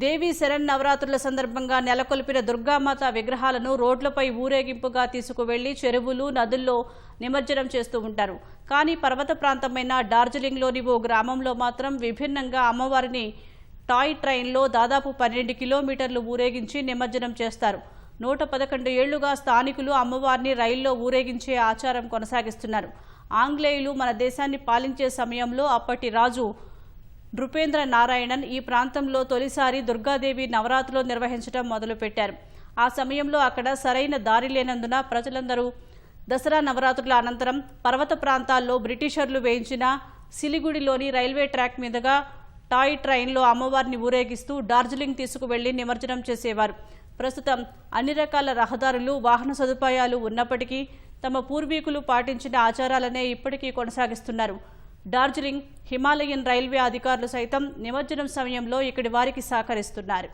దేవీ శరణ్ నవరాత్రుల సందర్భంగా నెలకొల్పిన దుర్గామాత విగ్రహాలను రోడ్లపై ఊరేగింపుగా తీసుకువెళ్ళి చెరువులు నదుల్లో నిమజ్జనం చేస్తూ ఉంటారు. కానీ పర్వత ప్రాంతమైన డార్జిలింగ్లోని ఓ గ్రామంలో మాత్రం విభిన్నంగా అమ్మవారిని టాయ్ ట్రైన్లో దాదాపు పన్నెండు కిలోమీటర్లు ఊరేగించి నిమజ్జనం చేస్తారు. నూట పదకొండు ఏళ్ళుగా స్థానికులు అమ్మవారిని రైల్లో ఊరేగించే ఆచారం కొనసాగిస్తున్నారు. ఆంగ్లేయులు మన దేశాన్ని పాలించే సమయంలో అప్పటి రాజు నృపేంద్ర నారాయణన్ ఈ ప్రాంతంలో తొలిసారి దుర్గాదేవి నవరాత్రులు నిర్వహించడం మొదలుపెట్టారు. ఆ సమయంలో అక్కడ సరైన దారి లేనందున ప్రజలందరూ దసరా నవరాత్రుల అనంతరం పర్వత ప్రాంతాల్లో బ్రిటిషర్లు వేయించిన సిలిగుడిలోని రైల్వే ట్రాక్ మీదుగా టాయ్ ట్రైన్లో అమ్మవారిని ఊరేగిస్తూ డార్జిలింగ్ తీసుకువెళ్ళి నిమజ్జనం చేసేవారు. ప్రస్తుతం అన్ని రకాల రహదారులు వాహన సదుపాయాలు ఉన్నప్పటికీ తమ పూర్వీకులు పాటించిన ఆచారాలనే ఇప్పటికీ కొనసాగిస్తున్నారు. డార్జిలింగ్ హిమాలయన్ రైల్వే అధికారులు సైతం నిమజ్జనం సమయంలో ఇక్కడి వారికి సహకరిస్తున్నారు.